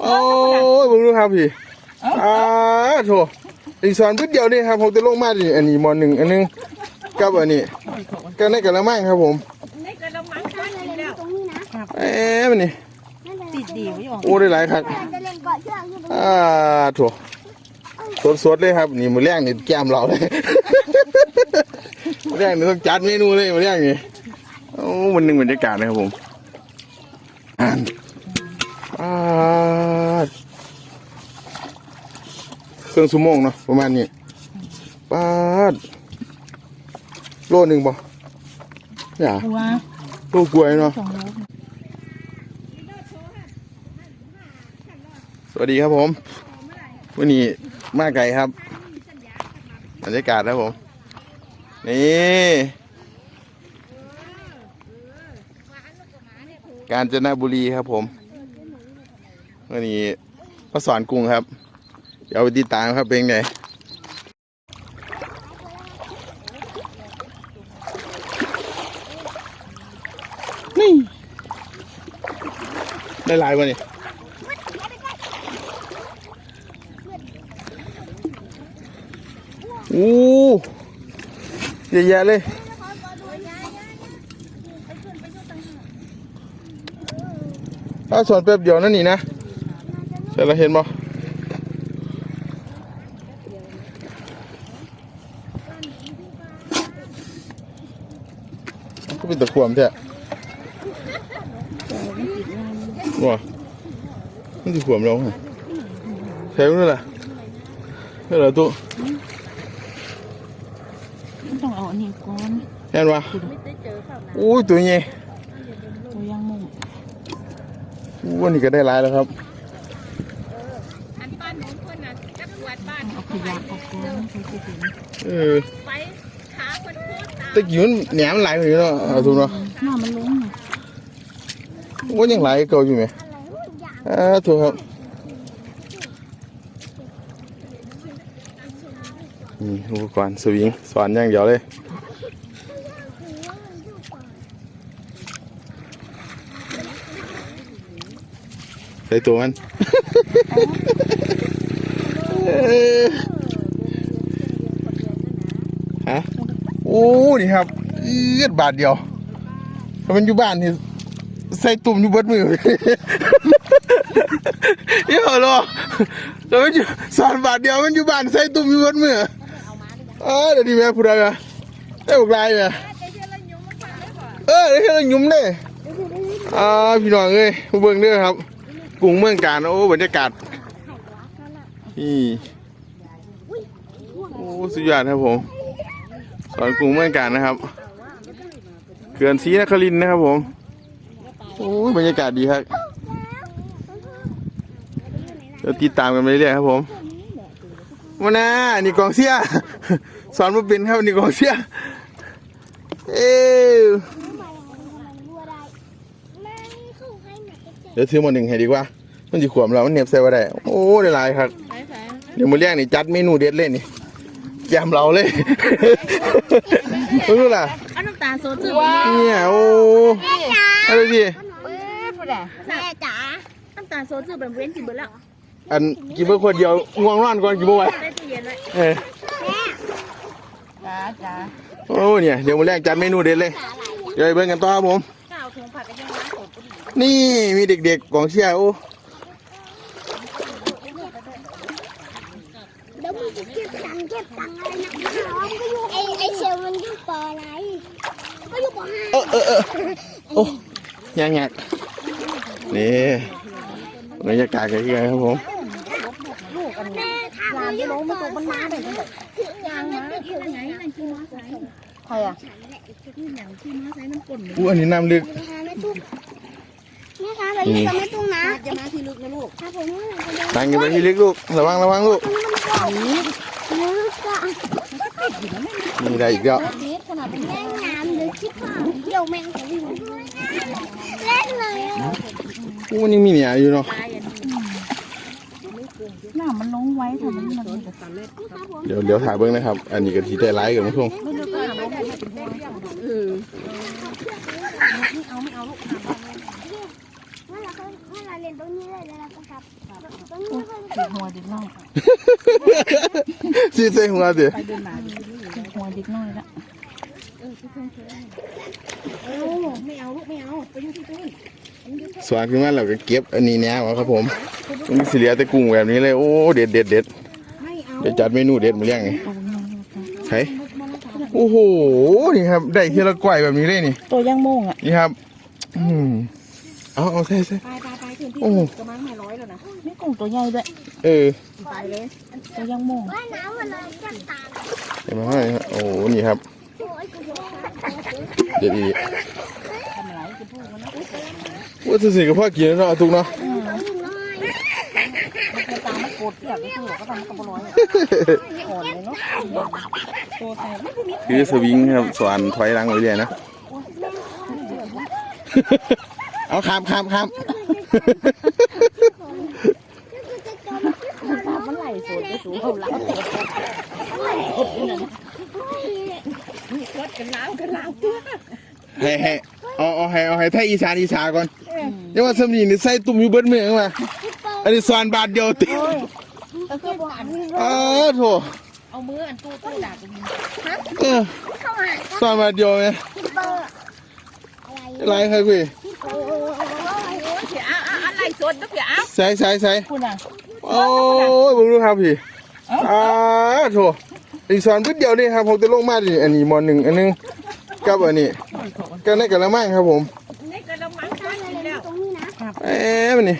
โอ้ยมึงดูครับพี่อ่าโถอีสอนพื้นเดียวนี่ครับผมจะลงมาดิอันนี้มอหนึ่งอันนึงกับอันนี้ก็ในกระมังครับผมในกระมังข้างนี้แล้วตรงนี้นะเอ๊ะมันนี่ติดดีไว้ออกโอ้ได้หลายครับจะเล่นเกาะเชือกอยู่ตรงนี้อ่าโถสดๆเลยครับ นี่มือแรกนี่แก้มเราเลยมือแรกนี่ต้องจัดเมนูเลยมือแรกนี่โอ้วันหนึ่งบรรยากาศนะครับผมอ่าน อาเครื่องสุโมงเนาะประมาณนี้ปาดโลหนึ่งบ่อย่าหัวโลกล้วยเนาะสองโลสวัสดีครับผมวันนี้มาไก่ครับบรรยากาศครับผม นี่กาญจนบุรีครับผม วันนี้พระสอนกรุงครับ เดี๋ยวไปติดตามครับเป็นไงนี่ได้หลายวะนี่อู้เยอะแยะเลยถ้าสอนแป๊บเดียวนั่นนี่นะ ใช่เราเห็นบ่ก็เป็นตะขวมแท้ว้ามันตะขวมแล้วไงใช่ไหมล่ะใช่เหรอตุ๊ต้องเอาอันนี้ก่อนเห็นปะอุ้ยตัวนี้ตัวยังมุงวันนี้ก็ได้หลายแล้วครับ อันบ้านของเพื่อนน่ะจักรวดบ้าน เอาขยะออกก่อนใช้ที่ถึง เออไปขาคนโคตรตามตะกี้มันแหนมหลายอยู่เนาะเอาถูกเนาะหน้ามันล้มน่ะว่ายังหลายเก่าอยู่ไหมอ่าถูกครับนี่อุปกรณ์สวิงสอนอย่างเดียวเลยใส่ตัวมัน เออฮะโอ้นี่ครับเอียดบาทเดียวถ้ามันอยู่บ้านนี่ใส่ตุ่มอยู่เบิดมือเยอะหรอแล้วมันอยู่สอนบาทเดียวมันอยู่บ้านใส่ตุ่มอยู่เบิดมือเออเดี๋ยวนี้แม่พูดอะไรอะได้บอกลายอะเออได้แค่ละยุ่มเลยอ่าพี่น้องเอ้ยมาเบิ่งเด้อครับกรุงเมืองการโอ้บรรยากาศนี่โอ้สุดยอดครับผม สอนกรุงเมืองการนะครับเขื่อนศรีนครินนะครับผมโอ้ยบรรยากาศดีครับเดี๋ยวติดตามกันไปเรื่อยๆครับผมมานะนี่กองเสียสอนมาเป็นครับนี่กองเสียเอ้ยไม่เข้าให้หนักเดี๋ยวซื้อมาหนึ่งให้ดีกว่า มันจะขวมเรา มันเหน็บใส่ว่าได้ โอ้ได้หลายครับ เดี๋ยวมาเรียกนี่จัดเมนูเด็ดเลยนี่แกมเราเลย รู้ล่ะเอาน้ำตาลโซจืดเนี่ยโอ้อะไรพี่แม่จ๋าน้ำตาลโซจืดเป็นเว้นจิบเบิดแล้วอันกินเพื่อคนเดียวง่วงนอนก่อนกินเมื่อไหร่ได้ตู้เย็นไว้เออจ้าจ้าโอ้เนี่ยเดี๋ยวมาแรกจัดเมนูเด็ดเลยเดี๋ยวไปเบิ่งกันต่อครับผม ข้าวทงผักกันยังร้านสดนี่มีเด็กๆกองเชียร์โอ้ เดี๋ยวมึงจะเก็บตังค์เก็บตังค์อะไรนักหนามันก็อยู่ไอไอเชลมันอยู่ปออะไรก็อยู่ปอห้า เออเออเออ โอ้ยังไงนี่บรรยากาศกันยังไงครับผมแม่ถามว่าอยู่ปอมันมาได้ยังไงยางมาถึงไหนใครอะอู้อันนี้น้ำลึกนะคะแม่ตุ๊กแม่คะไปอยู่กับแม่ตุ๊กนะจะมาที่ลึกนะลูกถ้าผมเมื่อไหร่จะเดินตั้งกันไปที่ลึกลูก ระวังระวังลูก ลึกอะมีอะไรอีกแล้วนิดขนาดเป็นแม่น้ำลึกชิบหายเดี๋ยวแมงจะวิ่งเล่นเลยอะอู้มันยังมีเนี่ยอยู่เนาะหน้ามันลงไว้ทำมันมันเดี๋ยวเดี๋ยวถ่ายเบิ้งนะครับ อันนี้ก็ทีได้ไลฟ์กันมั้งทุ่งไม่เอองั้นเราก็งั้น เราเรียนตรงนี้เลยแล้วเราก็กลับ ตรงนี้ก็ติดหัวเด็กน้อยสีใส่หัวเดี๋ยวไปเดินมาติดหัวเด็กน้อยละไม่เอาลูกไม่เอาไปอยู่ที่ตู้นสวนขึ้นมาเราก็เก็บอันนี้แนวครับผมมันสิเหลียแต่กุ้งแบบนี้เลยโอ้เด็ดเด็ดเด็ดไม่เอาเดี๋ยวจัดเมนูเด็ดมาเลี้ยงไงใช่โอ้โหนี่ครับ ได้ทีละกล้วยแบบนี้เลยนี่ตัวย่างโม่งอะนี่ครับ อืมเอาเอาใส่ใส่ ไปไปไปถึงที่โอ้ กระมังไม่ร้อยแล้วนะนี่กุ้งตัวใหญ่ด้วยเออไปเลยตัวย่างโม่งว่าน้ำมันเลยจะตายเห็นไหมครับโอ้โหนี่ครับ โอ้ยกูจะตายเด็ดอีกทำอะไรจะพูดมันนะว่าจะสิกับพ่อกินแล้วเนาะทุกเนาะตัวน้อยมันตามมันโกรธที่อยากได้คือก็ทำมันกระโปรงอ่อนเลยเนาะตัวใส่ไม่ได้มีคือสวิงครับสวนถอยหลังไปเรื่อยนะ เอาข้ามข้ามข้าม ตามมันไหลสวนไปสู่เขาหลังรถกันล้างกันล้างตัวให้ให้เอาเอาให้เอาให้ไทยอีสานอีสานก่อนเดี๋ยวว่าสำนีนี่ใส่ตุ่มอยู่เบิดเมืองมาอันนี้สวนบาทเดียวติก็คือบ่อันอ้าโถเอามืออันตู้ตู้ด่ากันเออเข้าหาสวนบาทเดียวไงคิปเปอร์อะไรไรครับพี่คิปเปอร์เสียอ้าอะไร สดนะเสียอ้าใส่ใส่ใส่คุณอะโอ้ยมึงดูครับพี่อ้าโถอีสวนเบิดเดียวนี่ครับผมจะลงมาดิอันนี้มอหนึ่งอันหนึงกับอันนี้ก็ในกระมังครับผมนี่กระมังข้างเรากินเรียแล้นวตรงนี้นะเอ๊ะมันนี่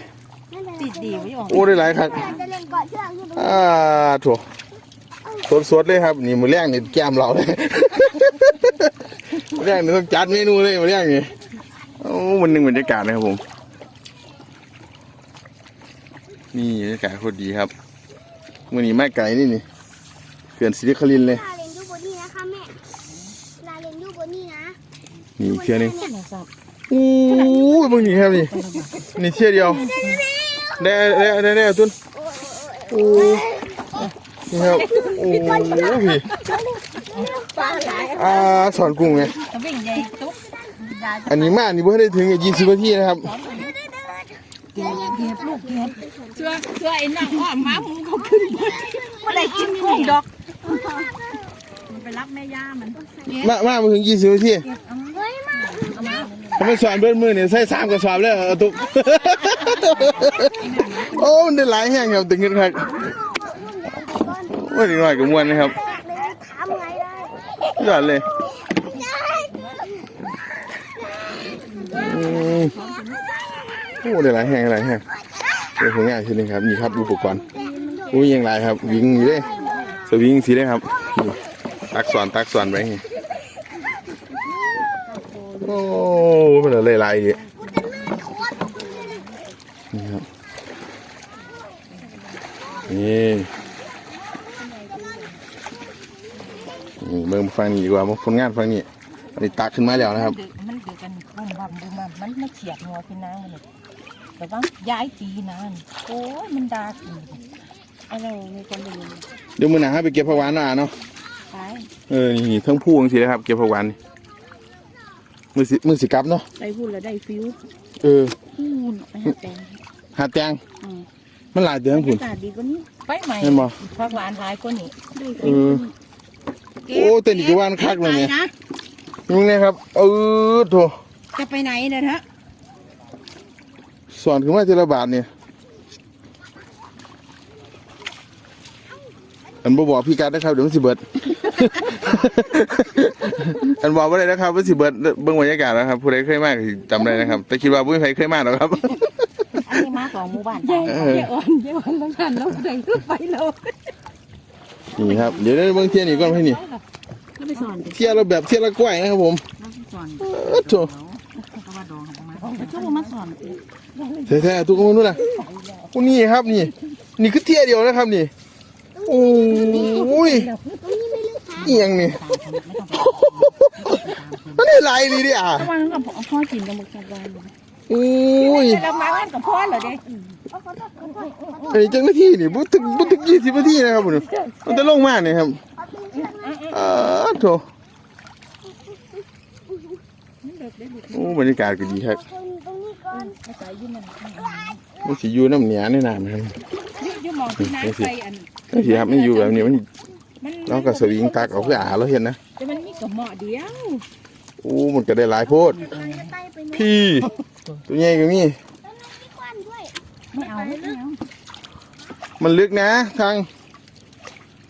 นั่นแหละติดดีไว้ออกโอ้ได้หลายครับเราจะเรียนเกาะเชือกอยู่ตรงนี้อ่าโถูกสดๆเลยครับนี่มือแรกนี่แก้มเราเลยมือแรกนี่ต้องจัดเมนูเลยมือแรกนี่โอ้วันหนึ่งบรรยากาศนะครับผม นี่บรรยากาศโคตรดีครับมือนี้ไม่ไกลนี่นี่เขื่อนศรีนครินทร์เลยลาเรียนอยู่บนนี้นะคะแม่ลาเรียนอยู่บนนี้นะนี่เที่ยวหนึงโทรศัพท์อู้ยมึงนี่ครับนี่นี่เที่ยวเดียวได้ได้ได้ได้เอาตุ้นโอ้นี่ครับโอ้พี่ปลาหลายอ่าสอนกุ้งไงจะวิ่งใหญ่ตุ๊กยาอันนี้มาอันนี้เพิ่งได้ถึงยี่สิบนาทีนะครับ เก็บลูกเก็บเชื่อเชื่อไอ้นั่งอ้อมมามึงเขาขึ้นบนเมื่อไหร่กินกุ้งดอกมันไปรับแม่ย่ามันมามามาถึงยี่สิบทีเฮ้ยมาทำไมสอนเบิ้ลมือเนี่ยใส่สามกระสอบเลยเอาตุกโอ้มันได้หลายแห้งครับตึงขึ้นครับว่าดีหน่อยกับมวนนะครับยทำไงได้ยอดเลย โอ้ได้หลายแห้งหลายแห้งเดี๋ยวผมง่ายทีนึงครับนี่ครับอุปกรณ์อุ้ยยังไรครับ วิ่งอยู่เลยสวิงสีได้ครับตักสอนตักสอนไปโอ้เป็นอะไรหลายดินี่ครับนี่นี่เบิ่งฟังนี่ดีกว่ามาผลงานฟังนี่อันนี้ตักขึ้นมาแล้วนะครับ มันเดือกันบุ้มบัมบุ้มบั่มมันไมาเฉียดหัวพี่น้ามันเลย แต่ว่าย้ายตีนานโอ้ยมันดาตีอะไรมีคนดูเดี๋ยวมือหนาให้ไปเก็บผักหวานหน่าเนาะตายเออนี่ทั้งพูจังสินะครับ เก็บผักหวานนี่มือสิมือสิกลับเนาะได้พูดแล้วได้ฟิวเออพูดไปหาแตงหาแตงอืมมันหลายเดือนคุณตาดีกว่านี้ไปใหม่เห็นบ่พักหวานหลายกว่านี้เออโอ้เต้นอีกวันคักเลยเนี่ยนะยุงเนี่ยครับ เออโถจะไปไหนเนี่ยฮะ สอนขึ้นมาทีละบาทเนี่ยอันบ่บอกพี่กัดนะครับเดี๋ยวมันสิเบิด อันบอกว่าได้นะครับว่าสิเบิดเบิ่งบรรยากาศนะครับ ผู้ใดเคยมาก็สิจำได้นะครับ แต่คิดว่าผู้ใครเคยมาหรอกครับ อันนี้มาสองหมู่บ้านเออเจ้าอ่อนเจ้าอ่อนแล้วกันแล้วแดงขึ้นไปแล้วนี่ครับ เดี๋ยวได้เบิ่งเที่ยนี่ก่อนให้นี่ก็ไปสอนเที่ยวเราแบบเที่ยวละกล้วยนะครับผมสอนเออโถ เขาว่าดองเขามาเขามาสอน แท้ๆทุกคนนู้นนะโอ้นี่ครับนี่ นี่คือเที่ยวเดียวนะครับนี่ โอ้ยเอียงนี่มันได้หลายดีดิอะระวังกับพ่อกินกับมึกสบายโอ้ยกระมังอันกับพ่อเหรอเด้อันนี้จังหน้าที่นี่บุถึงบุถึงยี่สิบนาทีนะครับผมมันจะลงมาเนี่ยครับอ่าโถโอ้บรรยากาศก็ดีครับ คนตรงนี้ก่อนไม่ใส่อยืนมันมันสิอยู่น้ำเหนียในน้ำครับยืนมองที่น้ำไปอันนี่สิครับมันอยู่แบบนี้มันมันเราก็สวิงตักเอาเพื่ออาหารเราเห็นนะแต่มันมีกระเหมาะเดียวโอ้มันก็ได้หลายโพดมันจะไปไปนู่นพี่ตัวใหญ่ก็มีแล้วน้ำมีควันด้วยไม่เอาไม่เอามันลึกนะทาง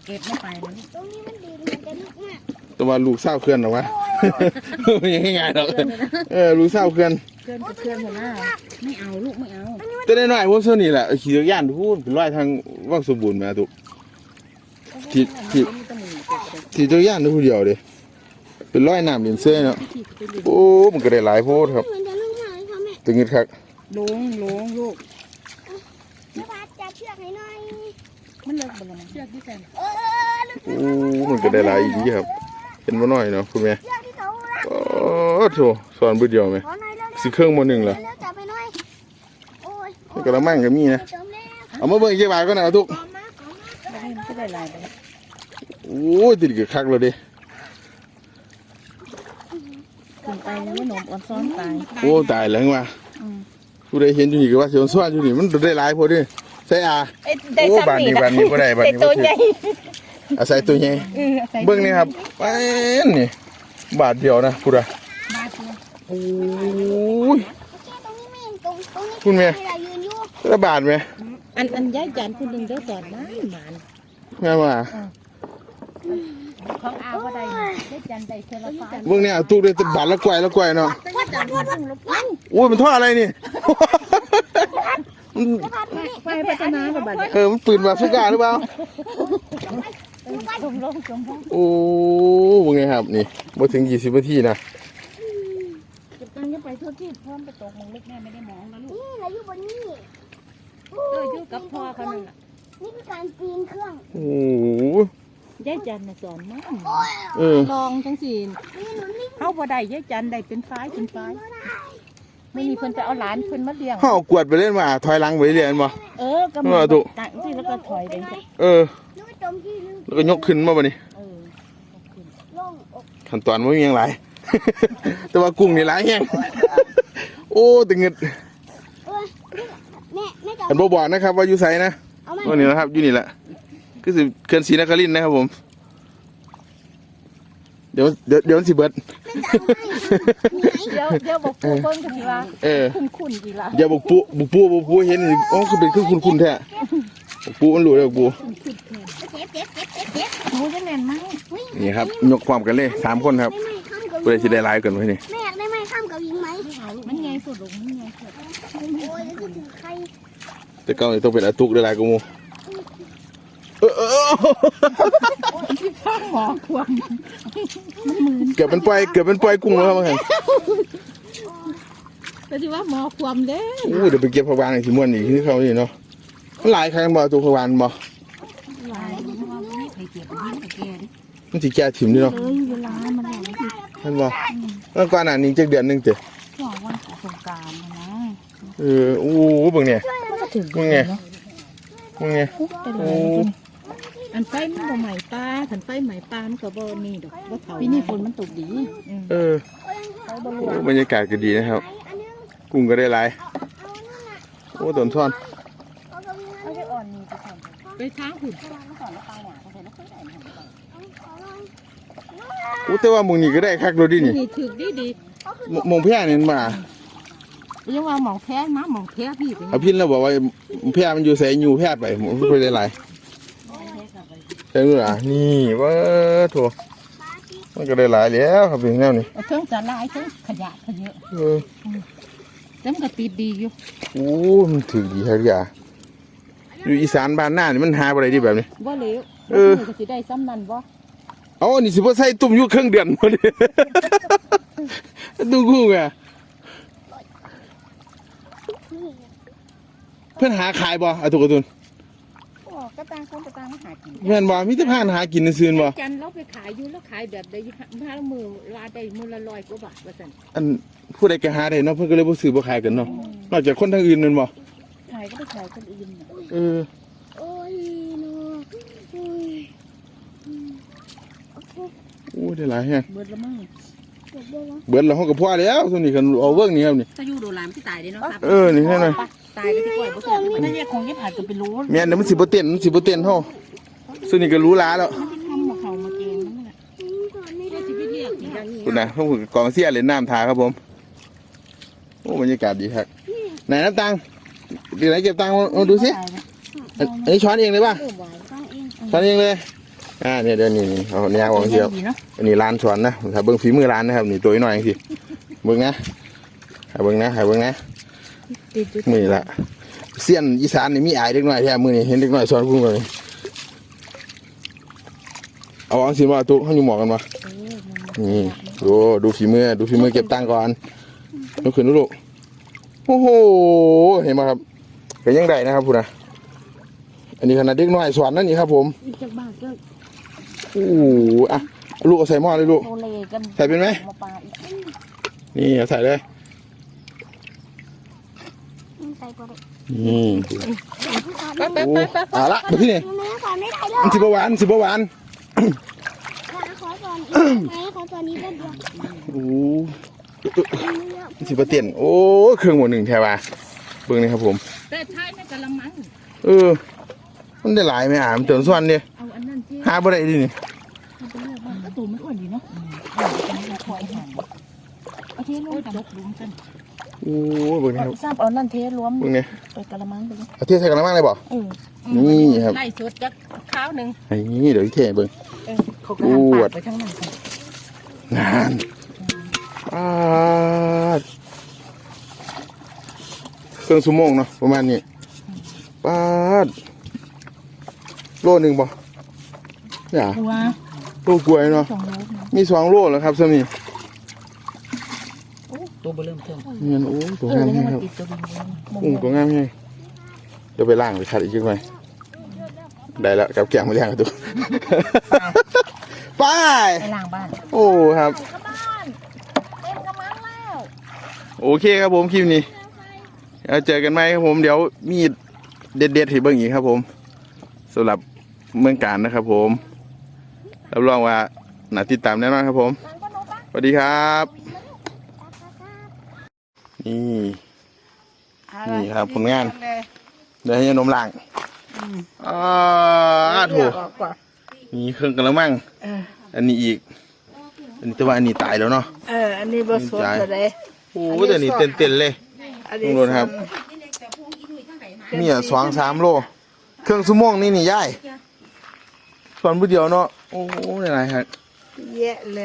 เก็บไม่ไปเลยตรงนี้มันดีมันจะลึกมากตัวว่าลูกเศร้าเคลื่อนหรอวะยังไงายๆหรอกเออลูกเศร้าเคลื่อน เพื่อนกับเพื่อนหัวหน้าไม่เอาลูกไม่เอาแต่ได้หน่อยพวกเท่านี้แหละขี่จักรยานพูดเป็นร้อยทางว่างสมบูรณ์มาตุกที่ที่ขี่จักรยานได้ผู้เดียวเด้เป็นร้อยน้ำเหรียญเสื้อเนาะโอ้มันก็ได้หลายโพดครับมันจะลึกมากเลยค่ะแม่ตึงงิดครับลงลงลูกแม่พัดจับเชือกให้หน่อยมันเลิกบลงเชือกที่แซนเออลึกโอ้มันก็ได้หลายอีกครับเห็นบ่น้อยเนาะคุณแม่เชือกที่เขารักโอ้โถสอนบุดเดียวไหม ขอหน่อยเร็วสิเครื่องโมหนึ่งๆเหรอเร็วๆจับไปหน่อยโอ้ยมันก็ละมั่งก็มีนะเติมแล้วเอามาเบิ่งอีกจักบาทก็นะทุกขอมาขอมาแล้วมันก็ได้ลายไปโอ้ยติดกับคักเลยดิถึงไปแล้วหนมอ่อนซ้อนตายโอ้ตายแล้วว่ะผู้ใดเห็นอยู่นี่ก็ว่าเสียวซ้อนอยู่นี่มันได้หลายโพดดิใส่อาได้โอ้ซ้ำบาทนี้นี่บาทนี้บ่ได้บาทนี้บ่ตัวถูกใหญ่อาศัยตัวใหญ่เออใส่เบิ่งนี่ครับแป้นนี่บาทเดียวนะพูดอะบาทเดียวโอ้ ยแค่ตรงนี้ไม่เห็นตรงตรงนี้คุณแม่เวลายืนอยู่ละบาทไหมอันอันย้ายจานคุณดึงเด้อจานไม้หมานแม่ว่าของอาว่าได้ได้จานได้เทละฟ้าเบิ่งเนี่ยเอาตู้ได้บาทละกวยละกวยเนาะว่าจานมันต้องลบมันโอ้ยมันท่ออะไรนี่ มันไฟพัฒนาระบาดเนี่ยเออมันปืนบาสุก้าหรือเปล่าจมลงจมลงโอ้เบิ่งไงครับนี่บ่ถึง20นาทีนะ เก็บตังค์ยังไปทั่วที่พร้อมไป ตกมองลึกแม่ไม่ได้มองแล้วลูกนี่เราอยู่บนนี่เอออยู่กับพ่อเขานั่นแหละนี่คือการปีนเครื่องโอ้โหยายจันน่ะสอนมั่งโอ้ยเออลองจังสินี่หนูนี่เฮาบ่ได้ยายจันได้เป็นฟ้ายเป็นฟ้ายไม่มีเพิ่นจะเอาหลานเพิ่นมาเลี้ยงเฮาเอากวดไปเล่นมาถอยหลังไปเรื่อยๆบ่เออกำเออถูกตังที่แล้วก็ถอยไปจ้ะเออนึกว่าจมที่ลึกแล้วก็ยกขึ้นมาบัดนี้เออโล่งอกขั้นตอนบ่มีหยังหลายแต่ว่ากุ้งนี่หลายแฮง โอ้ตึงเงิดเอ้ยแม่แม่จะอันบ่บอกนะครับ ว่าอยู่ไสนะเอาไหมวันนี้นะครับอยู่นี่แหละคือสิเขื่อนศรีนครินทร์นะครับผม เดี๋ยวเดี๋ยวเดี๋ยวมันสิเบิดเดี๋ยวเดี๋ยวบอกปูเพิ่นก็สิว่าเออ คุ้นๆอีหล่ะอย่าบอกปูบุกปูบุกปูเห็นนี่อ๋อคือเป็นคือคุณคุณแท้บุกปูมันรู้เลยบุกปูเจ็บเจ็บเจ็บเจ็บเจ็บหนูจะแน่นมั้งนี่ครับยกความกันเลยสามคนครับได้ไหมข้ามกับเพื่อสิได้หลายกันไว้นี่แม่ แต่เก่านี่ต้องเป็นอาตุกได้หลายกว่าหมูเออเออเออหมอควมเกือบเป็นปล่อยเกือบเป็นปล่อยกุ้งแล้วครับว่าหั่นก็สิว่าหมอควมเด้อู้เดี๋ยวไปเก็บผักหวานอีกทีม่วนอีกที่เขานี่เนาะมันหลายครั้งบ่ตัวผักหวานบ่หลายว่าไม่เคยเก็บยิงแกดิมันสิแก่ถิ่มนี่เนาะเอ้ยเวลามันหลายที่มันบ่แล้วก่อนหน้านี้จักเดือนหนึงเตะบอกว่าสงการนะเอออู้เบิ่งเนี่ย มันก็ถึงมึงไงมึงไงแต่ละคนอันไฟมันบ่ใหม่ปลาขันไฟใหม่ปลามันก็บ่มีดอกบ่เท่าปีนี้ฝนมันตกดีอืมเออไฟบ่โอ้รั่วบรรยากาศก็ดีนะครับอันนึงกุ้งก็ได้หลายเอานั่นน่ะโอ้ต้นท่อนเอากับยิงเอาอันไปอ่อนนี่ไปทำไปทางหุ่นโอ้แต่ว่าหมองนี้ก็ได้คักโดดินี่นี่ถึกดีดีหมหมองแพร่นี่มันมา ยังว่าหมองแท้นะหมองแท้พี่เป็นเอาพินแล้วบอกว่าแพร่มันอยู่ใส่อยู่แพร่ไปผมก็ได้หลายใช่ไหมล่ะนี่ว่าโถมันก็ได้หลายแล้วครับเป็นแนวนี้เอาเทิงสาลายเทิงขยะขยะเออแต่มันก็ติดดีอยู่โอ้มันถือดีครับอย่าอยู่อีสานบ้านหน้านี่มันหาอะไรดีแบบนี้ว่าเหลวเออก็สิได้ซ้ำนั่นบ่เอาอันนี้สิบ่ใส่ตุ่มอยู่เครื่องเดือนพอดีดูกูไง เพื่อนหาขายบ่เอาตุกกระตุนโอ้กระตังคนกระตังมาหากินแม่นบ่มีแต่ผ่านหากินซื่อๆบ่จันเราไปขายอยู่แล้วขายแบบได้ห้ามือลาได้มือละร้อยกว่าบาทว่าซั่นอันผู้ใดก็หาได้เนาะเพิ่นก็เลยบ่ซื้อบ่ขายกันเนาะนอกจากคนทางอื่นนั่นบ่ขายก็ไปขายคนอื่นน่ะเออโอ้ยโนโอ้ยโอ้ได้หลายแฮะเบิดละมั่งเก็บด้วยนะเบิดแล้วเขาก็พ่อแล้วส่วนนี้กันเอาเบิ่งนี่ครับนี่ ถ้าอยู่โดนลามที่ตายเด้เนาะครับ เออ นี่แค่นั้น ตายก็ที่กล้วยบ่แซ่บเลยถ้าแยกของยี่ผ่านก็ไปรู้แม่นเดี๋ยวมันสิบ่เต้นมันสิบ่เต้นเฮาส่วนนี้ก็รู้ล้าแล้วทำมาเขามาเกงนั่นแหละอืมก่อนไม่ได้ชีวิตเรียกอีกอย่างนี้คุณนะพวกผมกองเสียเล่นน้ำทาครับผมโอ้บรรยากาศดีครับไหนน้ำตังดีไหนเก็บตังค์มามาดูสิอันอันนี้ช้อนเองเลยป่ะฟังเองช้อนเองเลยอ่าเนี่ยเดี๋ยวนี่นี่เอาเนี่ยวางเทียวดีเนาะอันนี้ร้านช้อนนะถ้าเบิ้งฝีมือร้านนะครับนี่ตัวน้อยๆสิเบิ้งนะให้เบิ้งนะให้เบิ้งนะ ติดจุดมือนี่ละเสี้ยนอีสานนี่มีอายเด็กน้อยแท้มือนี่เห็นเด็กน้อยช้อนพุ่งเลยเอาเอาสิมาตุ๊ให้อยู่หมอกันมานี่ดูดูฝีมือดูฝีมือเก็บตังค์ก่อนลุกขึ้นดูลูกโอ้โหเห็นไหมครับเป็นยังไงนะครับพูดนะอันนี้ขนาดเด็กน้อยสอนนั่นนี่ครับ ผมอีกจากบ้านก็โอ้โหอะเอาลูกเอาใส่หม้อเลยลูกโอเลกันใส่เป็นไหมมาปลาอีกนี่เอาใส่เลย อืมใส่ก่อนเลยนี่ไปไปโอ้ไปไปเอาละมาที่นี่แม่ขอไม่ได้เลยมันสิบหวานสิบหวานขอก่อนแม่ขอตอนนี้แป๊บเดียวโอ้มันสิบเตียนโอ้เครื่องหมดหนึ่งแถวะเบิ่งนี่ครับผมแต่ท้ายในกะละมังเออมันได้หลายไหมอะมันเติมส่วนเนี่ยเอาอันนั้นที่หาบ่ได้ดินี่ก็ตัวมันอ้วนดีเนาะเราคอยหันเอาเทรวมกันรวมกัน โอ้เบิ่งนี่ครับทราบเอานั่นเทรวมเบิ่งนี่ไปกะละมังไปเลยเอาเทใส่กันแล้วมั้งเลยบ่เออนี่ครับไล่สดจักข้าวหนึ่งไอ้นี่เดี๋ยวเทเบิ่งเออเขาก็หันปากไปทางนั้นกันงานปาดเครื่องชั่วโมงเนาะประมาณนี้ปาดโลหนึ่งบ่อย่าตัวโลกล้วยเนาะสองโลมีสองโลแล้วครับสามี ตัวเบริ่มเทิมเงินโอ้ตัวามเอองแล้วแห้งมันครับติดตัวบินอุ้งตัวงามแห้งเดี๋ยวไปล่างไปขัดอีกจังหน่อยได้แล้วกับแกงมาเลี้ยงกันตัว ไป ไปล้างบ้าน โอ้ครับเต็มกระมังแล้ว โอเคครับผมคลิปนี้เอาเจอกันไหมครับผมเดี๋ยวมีเด็ดๆให้เบิ่งอีกครับผมสำหรับเมืองการนะครับผมรับรองว่าน่าติดตามแน่นอนครับผม สวัสดีครับ นี่นี่ครับผลงานเดี๋ยวให้นมล่างอ่าถูกนี่เครื่องกันแล้วมั่งเอออันนี้อีก อันนี้แต่ว่าอันนี้ตายแล้วเนาะ เออ อันนี้บสดเลย โอ้แต่นี่เต้นๆเลย อันลุนี้งโดนครับมีอะสองสามโล เครื่องสมองนี่นี่ย่ายส่วนผู้เดียวเนาะ โอ้ยอะไรครับเยอะเลย